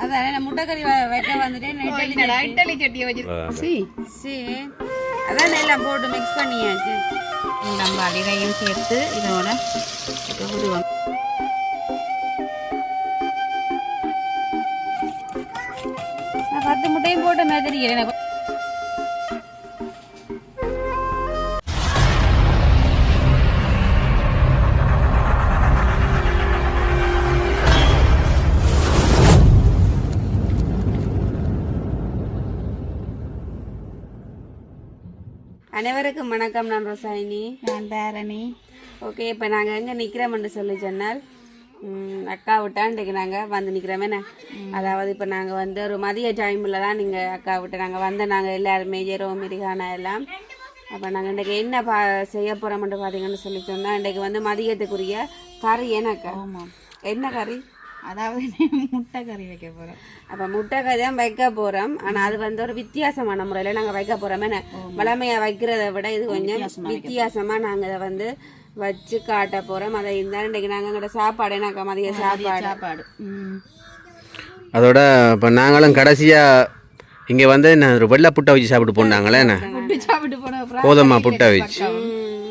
அதான் நான் முட்டைக்கறி வைக்க வந்துட்டேன். இட்லி சட்டியை சரி அதான் எல்லாம் போட்டு மிக்ஸ் பண்ணியாச்சு. நம்ம இதையும் சேர்த்து இதோட விடுவோம் நான் பத்து முட்டையும் போட்ட மாதிரி தெரியல எனக்கு அனைவருக்கும் வணக்கம். நான் ரோசாயினி. நான் தாரணி. ஓகே இப்போ நாங்கள் எங்கே நிற்கிறோம்னு சொல்லி சொன்னால் அக்கா விட்டா இன்றைக்கு நாங்கள் வந்து நிற்கிறோமேண்ணே அதாவது இப்போ நாங்கள் வந்து ஒரு மதிய டைமில் தான் நீங்கள் அக்கா விட்டு நாங்கள் வந்த நாங்கள் எல்லாருமே ஜெரோ மிரிகானா எல்லாம். அப்போ நாங்கள் இன்றைக்கு என்ன பா செய்ய போகிறோம்னு பார்த்தீங்கன்னு சொல்லி சொன்னால் இன்றைக்கு வந்து மதியத்துக்குரிய கறி என்னக்கா ஆமாம் என்ன கறி? அதாவது முட்டை கறி வைக்க போகிறோம் அப்போ முட்டை கறி தான் வைக்க போகிறோம் ஆனால் அது வந்து ஒரு வித்தியாசமான முறையில் நாங்கள் வைக்க போகிறோம் வளமையாக வைக்கிறத விட இது கொஞ்சம் வித்தியாசமாக நாங்கள் இதை வந்து வச்சு காட்ட போகிறோம் அதை இருந்தாலும் இன்றைக்கு நாங்கள் எங்களோட சாப்பாடு நாங்கள் மதிய சாப்பாடு? சாப்பாடு. அதோட இப்போ நாங்களும் கடைசியாக இங்கே வந்து என்ன ஒரு வெள்ளை புட்டை வச்சு சாப்பிட்டு போனாங்களே என்ன? புட்டு சாப்பிட்டு போன கோதுமை புட்டை வச்சு.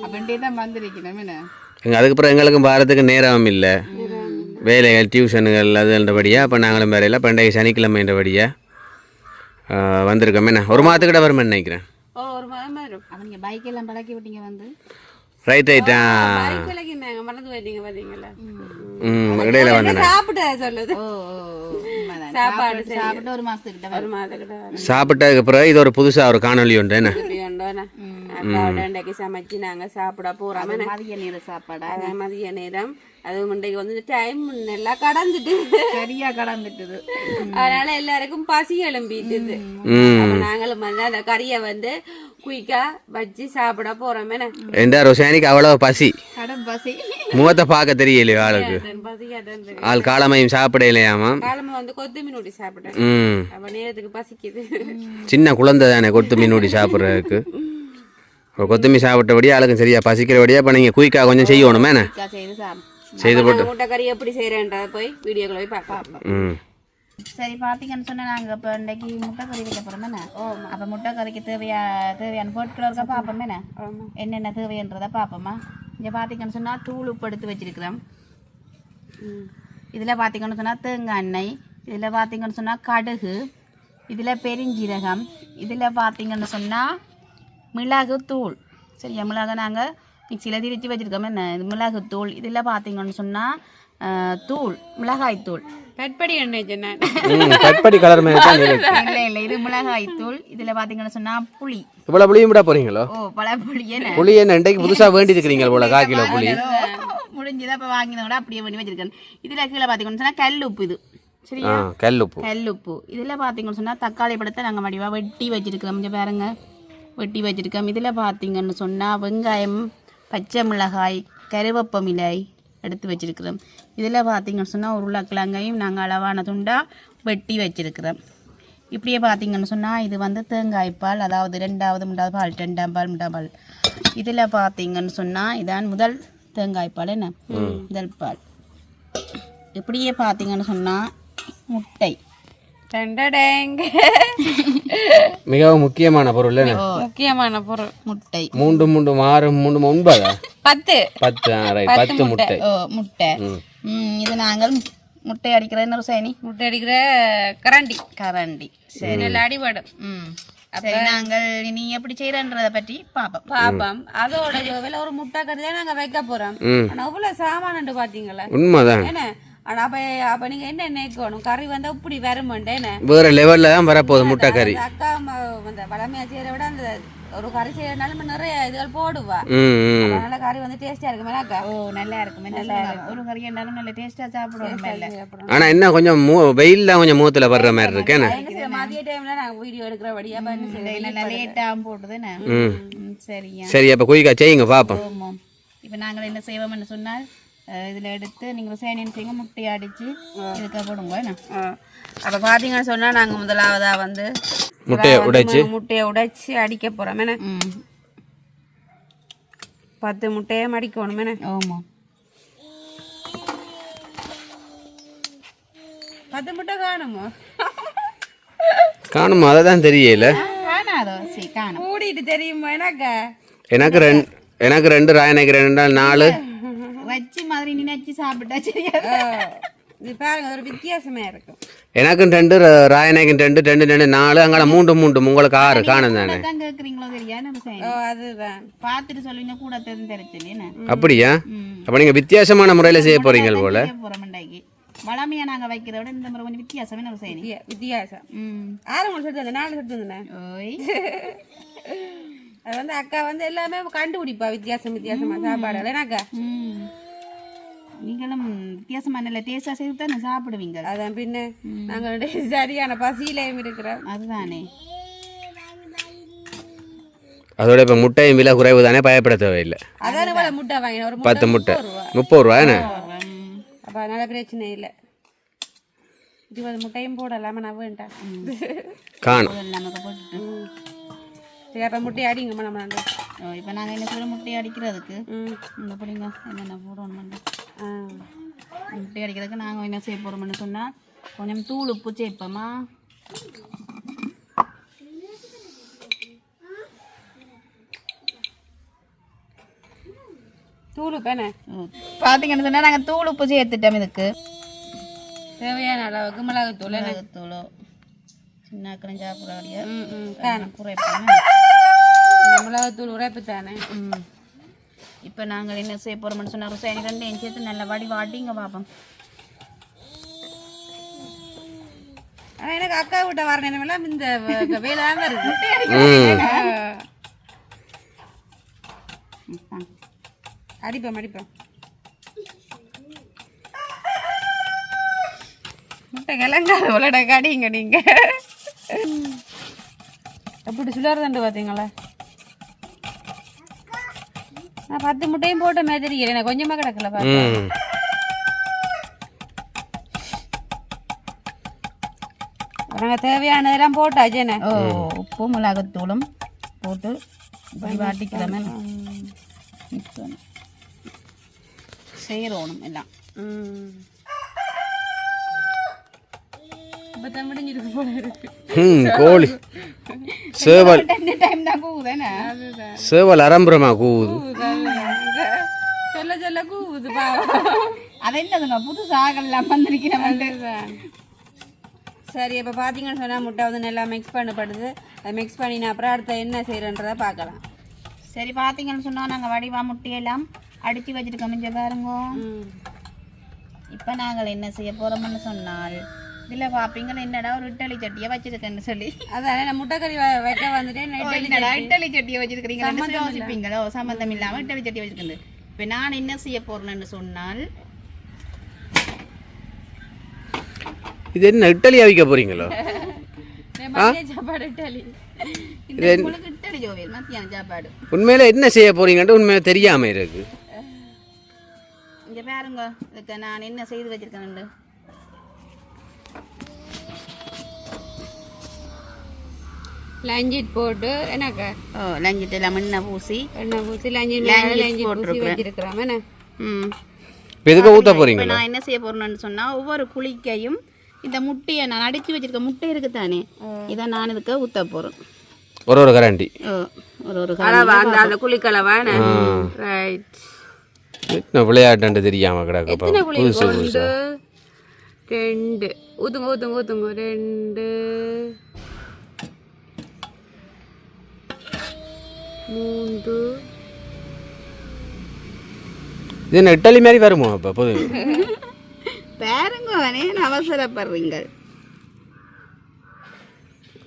அப்படின்ட்டே தான் வந்திருக்கணும் என்ன? எங்க அதுக்கப்புறம் எங்களுக்கும் பாரத்துக்கு நேரம் இல்லை. வேலைகள் டியூஷனுகள் அதுன்றபடியாக இப்போ நாங்களும் வேறையில் பண்டைய சனிக்கிழமைன்றபடியாக வந்திருக்கோம். என்ன ஒரு மாதத்துக்கிட்ட வருமே நினைக்கிறேன். ஓ ஒரு மாதம் வரும். அவங்க பைக் எல்லாம் பழக்கி விட்டீங்க வந்து? ரைட் மறந்து போயிட்டீங்க பார்த்தீங்களா ம் இடையில வந்தேன். சாப்பிட சொல்லுது? ஓ ஓ, உண்மைதான். சாப்பாடு சாப்பிட்டு- சாப்பிட்டு ஒரு மாசத்துக்கிட்ட ஒரு மாதத்துக்கிட்ட வரும். சாப்பிட்டதுக்கு பிறகு இது ஒரு புதுசாக ஒரு காணொலி உண்டு என்ன? உண்டோண்ணே அக்காவோட இன்றைக்கு சமைச்சு நாங்கள் சாப்பிட போகிறோம் மதிய நேர சாப்பாடா அதான் மதிய நேரம் அதுவும் இன்றைக்கு வந்து டைம் நல்லா கடந்துட்டு சரியா கடந்துட்டுது அதனால எல்லாருக்கும் பசி எழும்பிட்டுது நாங்களும் வந்து அந்த கறியை வந்து குயிக்கா வச்சு சாப்பிட போறோம் என்ன ரோசானிக்கு அவ்வளோ பசி கடன் பசி முகத்தை பார்க்க தெரியலையோ ஆளுக்கு. ஆள் காலமையும் சாப்பிடலையாமா காலமா வந்து கொத்து மீன் சாப்பிட்டேன் நேரத்துக்கு பசிக்குது சின்ன குழந்தை தானே கொத்து மீன் சாப்பிட்றதுக்கு இப்போ கொத்துமீன் சாப்பிட்டபடியே ஆளுக்கும் சரியா பசிக்கிறபடியே இப்போ நீங்கள் குயிக்காக கொஞ்சம் செய்யணுமே என்ன அக்கா செய்து சாப்பிடு செய்து போட்டு முட்டை கறி எப்படி செய்யறேன்றத போய் வீடியோக்குள்ள போய் பார்க்கலாம் ம் சரி பாத்தீங்கன்னு சொன்னா நாங்க இப்ப இன்னைக்கு முட்டை கறி வைக்க போறோம் என்ன அப்ப முட்டை கறிக்கு தேவையா தேவையான பொருட்கள் இருக்கா என்ன என்னென்ன தேவைன்றத பாப்போமா? இங்க பாத்தீங்கன்னு சொன்னா தூள் உப்பு எடுத்து வச்சிருக்கிறோம். இதுல பாத்தீங்கன்னு சொன்னா தேங்காய் எண்ணெய் இதுல பாத்தீங்கன்னு சொன்னா கடுகு இதுல பெருஞ்சீரகம் இதுல பாத்தீங்கன்னு சொன்னா மிளகு தூள். சரியா மிளகை நாங்கள் மிக்சியில் திரிச்சு வச்சிருக்கோம் என்ன? இது மிளகு தூள். இதில் பார்த்தீங்கன்னு சொன்னால் தூள் மிளகாய் தூள். கட்படி எண்ணெய் சொன்னேன். கட்படி கலர் மாதிரி தான் இருக்கு. இல்லை இல்லை இது மிளகாய் தூள். இதில் பார்த்தீங்கன்னு சொன்னால் புளி. இவ்வளோ புளியும் விட போறீங்களோ? ஓ பல புளி என்ன? புளி என்ன இன்றைக்கு புதுசாக வேண்டி இருக்கிறீங்க போல கால் கிலோ புளி. முடிஞ்சதை இப்போ வாங்கினத விட அப்படியே பண்ணி வச்சிருக்கேன். இதில் கீழே பார்த்தீங்கன்னு சொன்னால் கல் உப்பு இது. சரியா? கல் உப்பு கல் உப்பு இதில் பார்த்தீங்கன்னு சொன்னால் தக்காளி பழத்தை நாங்கள் வடிவாக வெட்டி வச்சிருக்கிறோம். இங்கே பாருங்க. வெட்டி வச்சிருக்கோம். இதில் பார்த்தீங்கன்னு சொன்னால் வெங்காயம் பச்சை மிளகாய் கருவேப்பமிலை எடுத்து வச்சிருக்கிறோம். இதில் பார்த்தீங்கன்னு சொன்னால் உருளைக்கிழங்கையும் நாங்கள் அளவான துண்டாக வெட்டி வச்சிருக்கிறோம். இப்படியே பார்த்தீங்கன்னு சொன்னால் இது வந்து தேங்காய் பால் அதாவது ரெண்டாவது மூன்றாவது பால் ரெண்டாம் பால் மூன்றாம் பால். இதில் பார்த்தீங்கன்னு சொன்னால் இதான் முதல் தேங்காய் பால் என்ன? முதல் பால். இப்படியே பார்த்தீங்கன்னு சொன்னால் முட்டை. மிகவும் முக்கியமான பொருள் என்ன? முக்கியமான பொருள். முட்டை. மூன்று மூன்று ஆறு மூன்று ஒன்பதா? பத்து. பத்து பத்து முட்டை. ஓ முட்டை. இது நாங்கள் முட்டை அடிக்கிற என்ன சேனி. முட்டை அடிக்கிற கரண்டி. கரண்டி. சரி அடிபடும். ம். சரி நாங்கள் இனி எப்படி செய்யறன்றதை பற்றி பார்ப்போம் பாப்போம். அதோட ஒரு முட்டை கறி தான் நாங்க வைக்க போறோம். அவ்வளவு சாமானு பாத்தீங்களா? உண்மைதான். என்ன? ஆனா அப்ப அப்ப நீங்க என்ன நினைக்கணும்? கறி வந்து இப்படி வருமாண்டே என்ன? வேற லெவலில் தான் வரப்போகுது முட்டை கறி. அக்கா அந்த வளமையா செய்யற விட அந்த ஒரு கறி செய்யறதுனால நிறைய இதுகள் போடுவா. அதனால கறி வந்து டேஸ்டா இருக்குமே அக்கா? ஓ நல்லா இருக்கும் நல்லா இருக்கும் ஒரு கறி இருந்தாலும் நல்ல டேஸ்ட்டாக சாப்பிடுவோம் இல்லை ஆனால் என்ன கொஞ்சம் மூ வெயில் தான் கொஞ்சம் மூத்தில் படுற மாதிரி இருக்கு என்ன? மதிய டைம்ல நாங்க வீடியோ என்ன செய்ய நல்லா லேட்டாகவும் போட்டுதுன்னு சரியா. சரி அப்போ குயிக்கா செய்யுங்க பார்ப்போம் ஆமாம் இப்போ நாங்கள் என்ன செய்வோம்னு சொன்னால் இதில் எடுத்து நீங்கள் சேனியன் செய்யுங்க முட்டையை அடித்து இதுக்காக போடுங்க என்ன? ஆ. அப்ப பாத்தீங்கன்னு சொன்னா நாங்க முதலாவதா வந்து முட்டையை உடைச்சு. முட்டையை உடைச்சு அடிக்க போறோம் என்ன? பத்து முட்டையை மடிக்கணும் என்ன? ஆமாம் பத்து முட்டை காணுமோ? காணுமா? அதை தான் தெரியல காணாதோ? சரி காணும். கூடிட்டு தெரியுமா எனக்கு? எனக்கு ரெண்டு எனக்கு ரெண்டு ராயனைக்கு ரெண்டு நாலு. வச்சு மாதிரி நினைச்சு சாப்பிட்டா சரியா இது பாருங்க அது ஒரு வித்தியாசமா இருக்கும். எனக்கும் ரெண்டு ராயனைக்கும் ரெண்டு ரெண்டு ரெண்டு நாலு அங்கே மூன்று மூன்று உங்களுக்கு ஆறு காணும் தானே. கேட்குறீங்களோ தெரியா நம்ம அதுதான். பார்த்துட்டு சொல்லுவீங்க கூட தெரிஞ்சு அப்படியா? அப்போ நீங்கள் வித்தியாசமான முறையில் செய்ய போறீங்க போல. வளமையா நாங்க வைக்கிறத விட இந்த முறை கொஞ்சம் வித்தியாசமே நம்ம செய்யணும் வித்தியா- வித்தியாசம். ஆறு மணி சொல்லிட்டு நாலு சொல்லிட்டு ஓய். அது வந்து அக்கா வந்து எல்லாமே கண்டுபிடிப்பா வித்தியாசம் வித்தியாசமா சாப்பாடு ஏன்னாக்கா ம். நீங்களும் வித்தியாசமா நல்ல டேஸ்டாக செய்து தானே சாப்பிடுவீங்க? அதான் பின்ன நாங்க ரெண்டு சரியான பசியிலையும் இருக்கிறோம். அதுதானே. அதோட இப்போ முட்டையும் விலை குறைவு தானே பயப்பட தேவையில்லை. அதான போல முட்டை வாங்கின ஒரு பத்து முட்டை. முப்பது ரூபா. முப்பது ரூபா என்ன. அப்ப அதனால பிரச்சனை இல்லை. இருபது முட்டையும் போடலாம நான் வேண்டாம். காணும். முதல்ல நமக்கு போட்டுட்டு. சரி அப்ப முட்டை அடிங்க நம்ம நண்டு இப்போ நாங்கள் என்ன சொல்ல முட்டை அடிக்கிறதுக்கு. ம். இந்த பிடிங்க என்னென்ன போடணும் ஆ. முட்டை அடிக்கிறதுக்கு நாங்கள் என்ன செய்ய போகிறோம்னு சொன்னால் கொஞ்சம் தூள் உப்பு சேர்ப்போமா தூளு பேன பார்த்தீங்கன்னு சொன்னால் நாங்கள் தூள் உப்பு சேர்த்துட்டோம் இதுக்கு. தேவையான அளவுக்கு மிளகு தூள் மிளகுத்தூளோ. சின்ன அக்கறம் சாப்பிடாடியா ம் ம் காணும் குறைப்போம் இந்த மிளகு தூள் உரைப்பு தானே? ம். இப்போ நாங்கள் என்ன செய்ய போகிறோம்னு சொன்னால் ருசாயனி ரெண்டு சேர்த்து நல்ல வடி வாட்டிங்க பார்ப்போம் ஆனா எனக்கு அக்கா விட்ட வர நேரமெல்லாம் இந்த வேலை தான் ம். அடிப்போம் அடிப்போம். முட்டை கிளங்காத உலட கடிங்க நீங்க. எப்படி சுழறதுண்டு பார்த்தீங்களா? நான் பத்து முட்டையும் போட்ட மாதிரி தெரியல எனக்கு கொஞ்சமா கிடக்கல நாங்கள் தேவையானதெல்லாம் போட்டாச்சேண்ணே ஓ உப்பு மிளகுத்தூளும் போட்டு பண்ணி செய்கிறோணும் எல்லாம் ம் கோழி சேவல் இந்த டைம் தான் கூவுதானே சேவல் அரம்புறமா கூவுது சொல்ல சொல்ல கூவுது அது என்னதுங்க புது சாகெல்லாம் வந்திருக்கிறேன் சரி இப்போ பார்த்தீங்கன்னு சொன்னால் முட்டை வந்து நல்லா மிக்ஸ் பண்ணப்படுது. அதை மிக்ஸ் பண்ணின அப்புறம் அடுத்த என்ன செய்கிறன்றதை பார்க்கலாம். சரி பார்த்தீங்கன்னு சொன்னால் நாங்கள் வடிவா முட்டையெல்லாம் அடித்து வச்சுருக்கோம். இங்கே பாருங்க. இப்போ நாங்கள் என்ன செய்ய போகிறோம்னு சொன்னால் இதில் பார்ப்பீங்களா என்னடா ஒரு இட்டலி சட்டியை வச்சிருக்கேன்னு சொல்லி. அதான் நான் முட்டைக்கறி வைக்க வந்துட்டேன் இட்டலி சட்டியை வச்சிருக்கிறீங்க? யோசிப்பீங்களோ? சம்மந்தம் இல்லாமல் இட்டலி சட்டி வச்சிருக்கிறது. இப்போ நான் என்ன செய்ய போறேன்னு சொன்னால் இது என்ன இட்டலி அவிக்க போறீங்களோ? மதிய சாப்பாடு இட்டாலி. இந்த உங்களுக்கு இட்டலி ஜோவியல் மத்தியான சாப்பாடு. உண்மையில என்ன செய்ய போறீங்கன்ட்டு உண்மையில தெரியாம இருக்கு. இங்கே பாருங்க நான் என்ன செய்து வச்சிருக்கேன்னு. லஞ்சிட் போட்டு என்னக்கா? ஓ லஞ்சிட்டு லெமன் பூசி. எண்ணெய் ஊற்றி லஞ்சிட் லஞ்சிட் லஞ்சிட் பூசி. வச்சிருக்கிறோம். என்ன? ம். எதுக்கு ஊத்த இப்போ போறீங்களோ? நான் என்ன செய்ய போறேன்னு சொன்னா ஒவ்வொரு குழிக்கையும் இந்த முட்டையை நான் அடிச்சு வச்சிருக்க முட்டை இருக்கு தானே இதை நான் இதுக்கு ஊத்த போறேன். ஒரு ஒரு கரண்டி. ஓ, ஒரு ஒரு கலவா அந்த அந்த குழிக்கலவா ரைட் என்ன விளையாட்டுன்ட்டு தெரியாம கிடக்கப்பா எத்தனை குழி புதுசு ஒன்று புதுசா ரெண்டு. ஊத்துங்க ஊத்துங்க ஊத்துங்க ரெண்டு. மூன்று. இது என்ன இட்டலி மாதிரி வருமோ அப்போ? பொது. பாருங்க அவனே அவசரப்படுறீங்க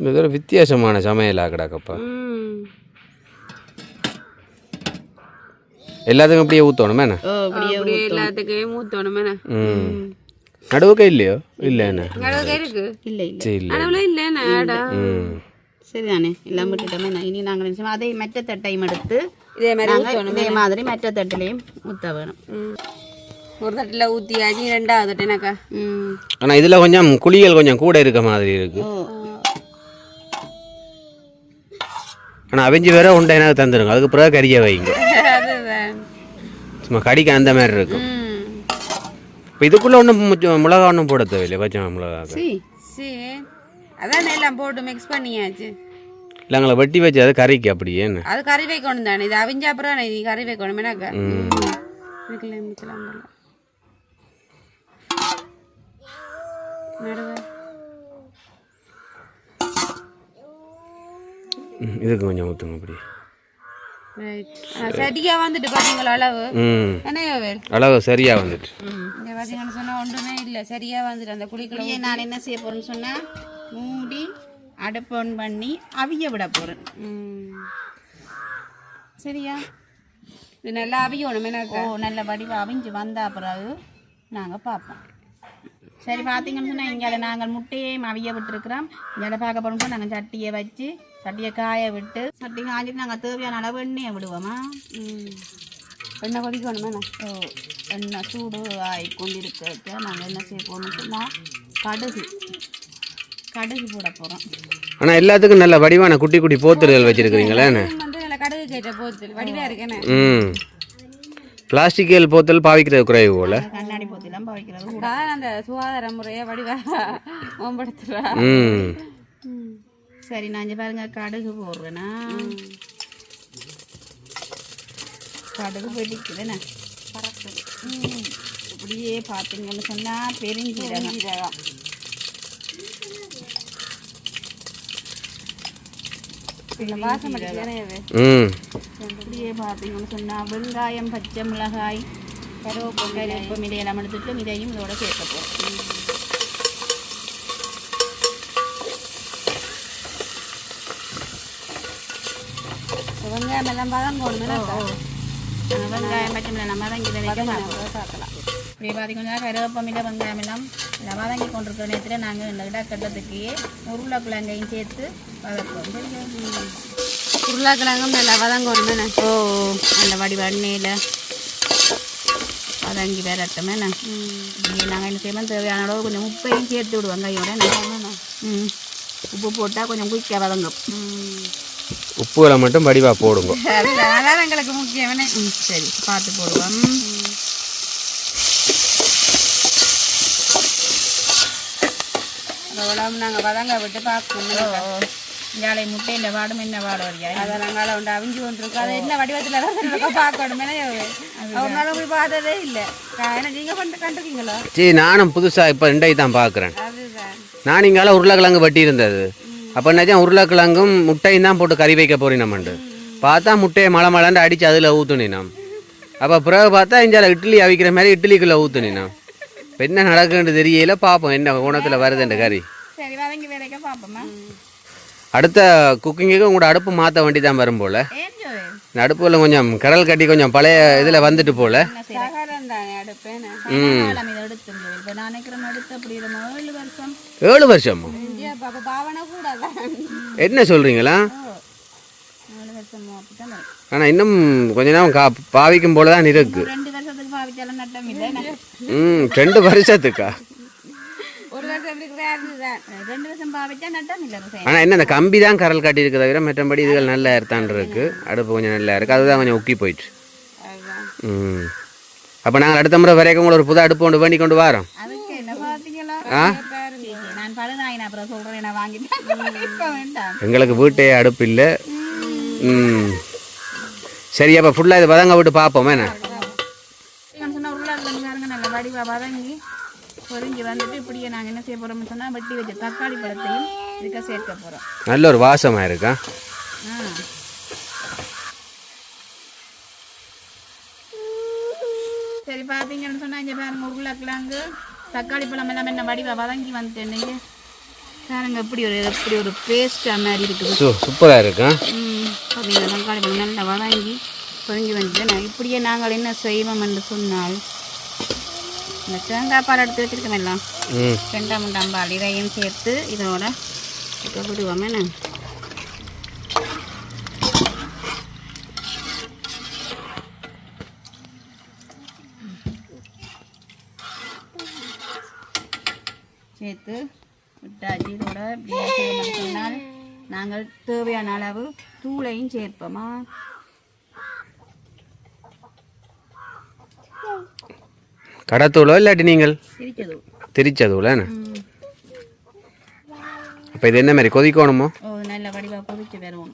இது ஒரு வித்தியாசமான சமையலா கிடக்கப்பா. எல்லாத்துக்கும் அப்படியே ஊற்றணும் அப்படியே எல்லாத்துக்கும் ஊற்றணும் ம். நடுவுக்கே இல்லையோ இல்லை என்ன கடவுளுக்கு இருக்கு இல்லை இல்லை சரி இல்லை இல்லைண்ணா ஆடா சரிதானே எல்லாம் விட்டுட்டோமே இனி நாங்கள் நினைச்சோம் அதே மெட்ட தட்டையும் எடுத்து இதே மாதிரி இதே மாதிரி மெட்ட தட்டிலையும் ஊற்ற வேணும் ம். ஒரு தட்டில் ஊற்றியாச்சு ரெண்டாவது தட்டு என்னக்கா ம் ஆனால் இதில் கொஞ்சம் குழிகள் கொஞ்சம் கூட இருக்க மாதிரி இருக்கு ஆனால் அவிஞ்சு வேற உண்டை எனக்கு தந்துருங்க அதுக்கு பிறகு கறிய வைங்க அதுதான் சும்மா கடிக்க அந்த மாதிரி இருக்கும் ம் இப்போ இதுக்குள்ளே ஒன்றும் மிளகா ஒன்றும் போட தேவையில்லை பச்சை மிளகா அதான் எல்லாம் போட்டு மிக்ஸ் பண்ணியாச்சு. இல்லைங்களா வெட்டி வச்சு அது கறிக்கு அப்படியேன்னு அது கறி வைக்கணும் தானே இது அவிஞ்ச அப்புறம் நீ கறி வைக்கணும் என்னக்கா இதுக்கு கொஞ்சம் ஊற்றுங்க அப்படி ரைட் சரியா வந்துட்டு பாத்தீங்களா அளவு? அளவு சரியாக வந்துட்டு. இங்க பாத்தீங்கன்னு சொன்னா ஒன்றுமே இல்ல. சரியா வந்துட்டு அந்த குழிக்குள்ள நான் என்ன செய்ய போறேன்னு சொன்னா மூடி அடுப்பு on பண்ணி அவிய விட போறேன். ம். சரியா? இது நல்லா அவியணும் ஓ நல்ல வடிவா அவிஞ்சு வந்தா பிறகு நாங்க பார்ப்போம். சரி பார்த்தீங்கன்னு சொன்னா இங்கே நாங்கள் முட்டையையும் அவிய விட்டுருக்குறோம். இங்கே பார்க்க போறோம். நாங்கள் சட்டியை வச்சு சட்டியை காய விட்டு சட்டி காஞ்சிட்டு நாங்கள் தேவையான அளவு எண்ணெயை விடுவோமா. எண்ணெய் கொதிக்கணும் என்ன? ஓ எண்ணெய் சூடு ஆகி கொண்டிருக்க நாங்கள் என்ன செய்ய சொன்னால் கடுகு. கடுகு போட போகிறோம் ஆனால் எல்லாத்துக்கும் நல்ல வடிவான குட்டி குட்டி போத்துகள் வச்சுருக்கிறீங்களே வந்து நல்லா கடுகு கேட்ட போச்சு வடிவா இருக்கேனே ம். பிளாஸ்டிக்கல் போத்தல் பாவிக்கிறது குறைவு போல. கண்ணாடி போத்திலாம் பவிக்கிறது அந்த சுகாதார முறையை வடிவா மேம்படுத்துறா. ம். சரி நான் இங்கே பாருங்க கடுகு போடுறேன்னா கடுகு வெடிக்குதுண்ணே ம். இப்படியே பார்த்தீங்கன்னு சொன்னால் பெருஞ்சீரகம். ஜீரகம் இந்த வாசம் இது ம். இப்படியே பார்த்தீங்கன்னு சொன்னால் வெங்காயம் பச்சை மிளகாய் கருவேப்பிலை கருவேப்பம் இதையெல்லாம் எடுத்துட்டு இதையும் இதோட சேர்க்க போகிறோம் வெங்காயம் எல்லாம் பதம் போடணும் வெங்காயம் பச்சை மிளகாய் நம்ம வதங்கி வரைக்கும் பார்க்கலாம் இப்படி பார்த்தீங்கன்னா கருவேப்பமில்லை வெங்காயம் எல்லாம் இல்லை வதங்கி கொண்டிருக்கிற நேரத்தில் நாங்கள் இந்த இடக்கட்டத்துக்கு உருளைக்கிழங்கையும் சேர்த்து வதக்குவோம்? உருளைக்கிழங்கும் நல்லா வதங்கணும் ஓ அந்த வடிவ எண்ணெயில் வதங்கி வரட்டும் என்ன நாங்கள் என்ன செய்வோம் தேவையான அளவு கொஞ்சம் உப்பையும் சேர்த்து விடுவோம் கையோட? ம். உப்பு போட்டால் கொஞ்சம் குயிக்காக வதங்கும். உப்புகளை மட்டும் வடிவாக போடுங்க. அதான் எங்களுக்கு முக்கியம் என்ன. ம் சரி பார்த்து போடுவோம். அவ்வளோ நாங்கள் வதங்க விட்டு பார்க்கணும் இங்காலை முட்டை இந்த வாடும் என்ன வாட வரையா அதை நாங்கள் உண்டு அவிஞ்சு வந்துருக்கு. அது என்ன வடிவத்தில் தான் பார்க்கணும். என்ன ஒரு நாள் போய் பார்த்ததே இல்லை. நீங்கள் கொண்டு கண்டுக்கீங்களோ? சரி நானும் புதுசாக இப்போ ரெண்டை தான் பார்க்குறேன். அதுதான். நான் இங்கால உருளைக்கிழங்கு வெட்டி இருந்தது அப்போ என்னாச்சும் உருளைக்கிழங்கும் முட்டையும் தான் போட்டு கறி வைக்க போறேன் நம்மண்டு பார்த்தா முட்டையை மலை மலைன்னு அடித்து அதில் ஊற்றுனினாம் அப்போ பிறகு பார்த்தா இஞ்சால இட்லி அவிக்கிற மாதிரி இட்லிக்குள்ளே ஊற்றுனினாம் இப்போ என்ன நடக்குன்னு தெரியல பார்ப்போம் என்ன கோணத்தில் வருதுன்ற கறி. சரி வதங்கி வேலைக்க பார்ப்போம்மா அடுத்த குக்கிங்குக்கு உங்களோட அடுப்பு மாற்ற வேண்டி தான் வரும் போல். அடுப்புல கொஞ்சம் கடல் கட்டி கொஞ்சம் பழைய இதில் வந்துட்டு போல. ஏழு வருஷம்? என்ன வரும். ஆனால் இன்னும் கொஞ்ச நேரம் கா பாவிக்கும் போல தான் இருக்கு? ம் ரெண்டு வருஷத்துக்கா ஒரு வருஷம் எப்படி கிராண்டு தான் ரெண்டு வருஷம் பாவிச்சா நட்டம் இல்லை விவசாயம் ஆனால் என்ன இந்த கம்பி தான் கரல் காட்டி இருக்கு தவிர மற்றபடி இதுகள் நல்லா இருத்தான் இருக்கு. அடுப்பு கொஞ்சம் நல்லா இருக்கு. அதுதான் கொஞ்சம் உக்கி போயிட்டு ம். அப்போ நாங்கள் அடுத்த முறை வரைக்கும் உங்களை ஒரு புது அடுப்பு கொண்டு வேண்டி கொண்டு வரோம். ஆ? எங்களுக்கு வீட்டே அடுப்பு இல்லை. ம். சரி அப்போ ஃபுல்லாக இது வதங்க விட்டு பார்ப்போம். என்ன? வதங்கி பொரிஞ்சு வந்துட்டு இப்படியே நாங்கள் என்ன செய்ய போகிறோம்னு சொன்னால் வெட்டி வச்ச தக்காளி பழத்தையும் இதுக்க சேர்க்க போகிறோம் நல்ல ஒரு வாசமாக இருக்கா? சரி பார்த்தீங்கன்னு சொன்னால் இங்கே பாருங்க உருளைக்கிழங்கு தக்காளி பழம் எல்லாம் என்ன வடிவா வதங்கி வந்துட்டேன் பாருங்க இப்படி ஒரு இப்படி ஒரு பேஸ்ட்டாக மாதிரி இருக்குது. சூப்பராக இருக்கா? ம் தக்காளி பழம் நல்லா வதங்கி பொரிஞ்சு வந்துட்டு நான் இப்படியே நாங்கள் என்ன செய்வோம் என்று சொன்னால் இந்த தேங்காய் பால் எடுத்து வச்சிருக்கோம் ரெண்டாம் மூன்றாம் பால் இதையும் சேர்த்து இதோட இப்போ விடுவோம் என்ன? சேர்த்து விட்டாச்சு இதோட சொன்னால் நாங்கள் தேவையான அளவு தூளையும் சேர்ப்போமா? கடத்தூளோ இல்லாட்டி நீங்கள்? திரிச்சதூள அப்போ இது என்ன மாதிரி கொதிக்கணுமோ? நல்ல வடிவாக கொதிச்சு வருவோம்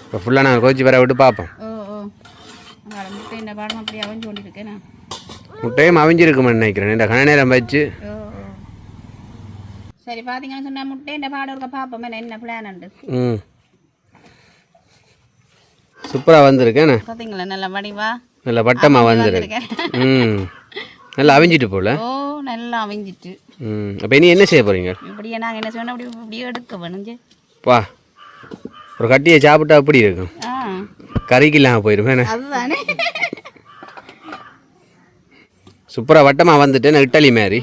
இப்போ ஃபுல்லாக நாங்கள் கொதிச்சு வர விட்டு பார்ப்போம் முட்டையும் அவிஞ்சிருக்குமென்னு நினைக்கிறேன். இந்த கன நேரம் வச்சு சரி பார்த்தீங்கன்னு சொன்னால் முட்டை இந்த பாடம் இருக்க பார்ப்போம் என்ன பிளான் உண்டு ம் சூப்பராக வந்திருக்கேண்ணே பார்த்தீங்களா நல்ல வடிவா நல்ல வட்டமாக வந்திருக்கு ம் நல்லா அவிஞ்சிட்டு போல ஓ நல்லா அவிஞ்சிட்டு ம் அப்போ இனி என்ன செய்ய போகிறீங்க இப்படியே நாங்கள் என்ன சொன்னோம் அப்படி இப்படியே எடுக்க வேணுஞ்சு வா ஒரு கட்டியை சாப்பிட்டா அப்படி இருக்கும் கறிக்கு இல்லாமல் போயிடும் அதுதானே சூப்பராக வட்டமாக வந்துட்டேன் இட்டலி மாதிரி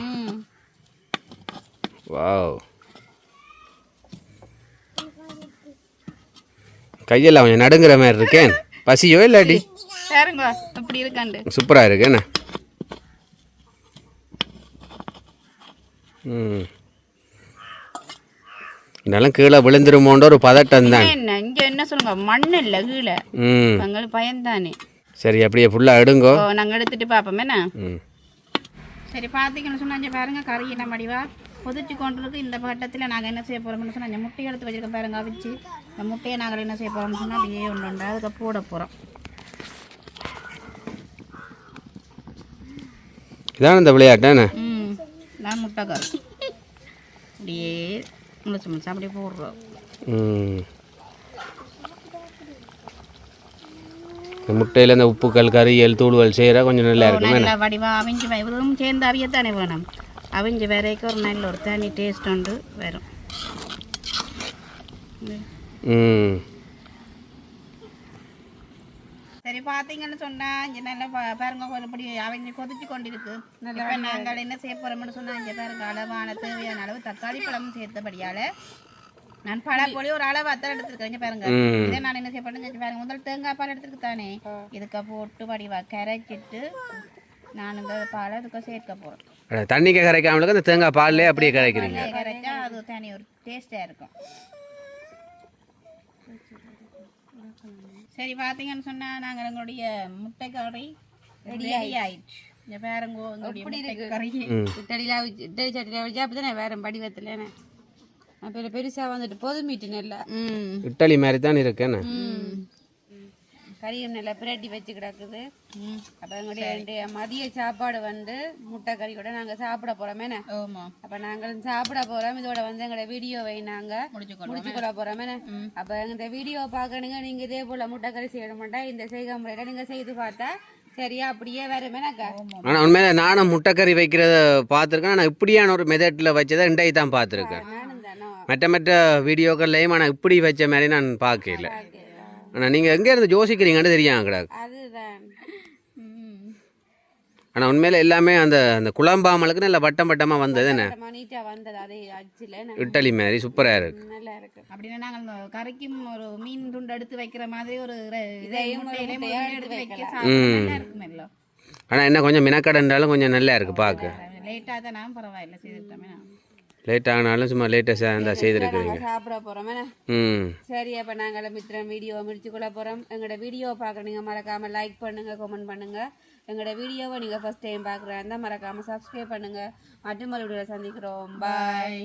வாவ் கையெல்லாம் கொஞ்சம் நடுங்குற மாதிரி இருக்கேன் பசியோ பாருங்க அப்படி இருக்காண்டு. சூப்பராக இருக்கேண்ணே ம். இருந்தாலும் கீழே விழுந்துருமோன்ற ஒரு பதட்டம் தான். என்ன? இங்க என்ன சொல்லுங்க? மண் இல்லை கீழே. ம். எங்களுக்கு பயந்தானே சரி அப்படியே ஃபுல்லாக எடுங்கோ. நாங்கள் எடுத்துட்டு பார்ப்போம் என்ன? சரி பார்த்தீங்கன்னு சொன்னாங்க பாருங்க கறி என்ன மடிவா கொதிச்சு கொண்டிருக்கு இந்த பட்டத்தில் நாங்கள் என்ன செய்ய போகிறோம்னு சொன்னாங்க முட்டையை எடுத்து வச்சிருக்க பாருங்க அவிச்சு. இந்த முட்டையை நாங்கள் என்ன செய்ய போகிறோம்னு சொன்னால் அப்படியே ஒன்று உண்டு அதுக்கு போட போகிறோம் இதான இந்த விளையாட்டானே ம் நான் முட்டை கறி அப்படியே முளைச்சு முளைச்சு அப்படியே போடுறோம். இந்த முட்டையில் இந்த உப்புக்கள் கறியல் தூள்கள் செய்கிறா கொஞ்சம் நல்லா இருக்கும் நல்ல வடிவா அவிஞ்சு வெறும் சேர்ந்து அவியத்தானே வேணும். அவிஞ்சு வரைக்கும் ஒரு நல்ல ஒரு தனி டேஸ்ட் உண்டு வரும். சரி பார்த்தீங்கன்னு சொன்னா இங்க நல்லா பாருங்க இப்படி அவிஞ்சு கொதிச்சு கொண்டிருக்கு. இப்போ நாங்கள் என்ன செய்ய போறோம்னு சொன்னா இங்க பாருங்க அளவான தேவையான அளவு தக்காளி பழமும் சேர்த்தபடியால நான் பழப்பொடி ஒரு அளவு அத்தான் எடுத்துருக்கேன். இங்க பாருங்க. இதை நான் என்ன செய்ய போறேன்னு சொல்லி பாருங்க. முதல் தேங்காய் பால் எடுத்துருக்கு தானே? இதுக்கு போட்டு வடிவா கரைச்சிட்டு நான் இந்த பாலை இதுக்கு சேர்க்க போறேன் அட, தண்ணிக்கு கரைக்காமலுக்கு அந்த தேங்காய் பால்லே அப்படியே கரைக்கிறீங்க. கரைச்சா அது தனி ஒரு டேஸ்டாக இருக்கும். சரி பார்த்தீங்கன்னு சொன்னால் நாங்கள் எங்களுடைய முட்டை கறி ரெடி ஆயிடுச்சு. இந்த பேரங்கோ எங்களுடைய முட்டை கறி இட்டடியில் அவிச்சு இட்டடி சட்டியில் அவிச்சு அப்படி தானே வேறு அப்போ பெருசாக வந்துட்டு பொது மீட்டு நெல்லை இட்டலி மாதிரி தான் இருக்கேண்ணே கறியும் நல்லா பிரட்டி வச்சு கிடக்குது. அப்போ எங்களுடைய மதிய சாப்பாடு வந்து முட்டை கறி கூட நாங்கள் சாப்பிட ஆமாம் அப்போ நாங்கள் சாப்பிட போகிறோம் இதோட வந்து எங்களோட வீடியோவை நாங்கள் முடிச்சுக்கொள்வோம் முடிச்சுக்கொள்ள போகிறோமேண்ணே அப்போ இந்த வீடியோ பார்க்கணுங்க. நீங்கள் இதே போல் முட்டை கறி செய்ய மாட்டா இந்த செய்கை முறையில் நீங்கள் செய்து பார்த்தா சரியா அப்படியே வருமேனாக்கா ஆனால் உண்மையில நானும் முட்டைக்கறி வைக்கிறத பார்த்துருக்கேன். நான் இப்படியான ஒரு மெதட்டில் வச்சதை இண்டை தான் பார்த்துருக்கேன். மற்ற மற்ற வீடியோக்கள்லையும் ஆனால் இப்படி வச்ச மாதிரி நான் பார்க்கல. ஆனால் நீங்கள் எங்கே இருந்து யோசிக்கிறீங்கன்னு தெரியும் கிடாக்கு அதுதான். ஆனால் உண்மையில எல்லாமே அந்த அந்த குழம்பாமலுக்கு நல்ல வட்டம் வட்டமாக வந்தது என்ன? நீட்டாக வந்தது அதே அச்சில் இட்டலி மாதிரி சூப்பராக இருக்கு. நல்லா இருக்கு. அப்படின்னா நாங்கள் கறிக்கும் ஒரு மீன் துண்டு எடுத்து வைக்கிற மாதிரி ஒரு இதையும் எடுத்து வைக்க நல்லா இருக்குமெல்லோ ஆனால் என்ன கொஞ்சம் மினக்கடன்றாலும் கொஞ்சம் நல்லா இருக்கு பார்க்க லேட்டாக தான் நான் பரவாயில்ல செய்துட்டோமே லேட் ஆனாலும் சும்மா லேட்டாக இருந்தால் செய்திருக்கிறீங்க. சாப்பிட போகிறோமேண்ணே ம். சரி அப்போ நாங்கள் மித்திரன் வீடியோ முடிச்சுக்கொள்ள போகிறோம் எங்களோட வீடியோவை பார்க்க நீங்கள் மறக்காமல் லைக் பண்ணுங்கள் கமெண்ட் பண்ணுங்கள் எங்களோட வீடியோவை நீங்கள் ஃபஸ்ட் டைம் பார்க்குறா இருந்தால் மறக்காமல் சப்ஸ்கிரைப் பண்ணுங்கள் மற்றும் வீடியோவில் சந்திக்கிறோம். பாய்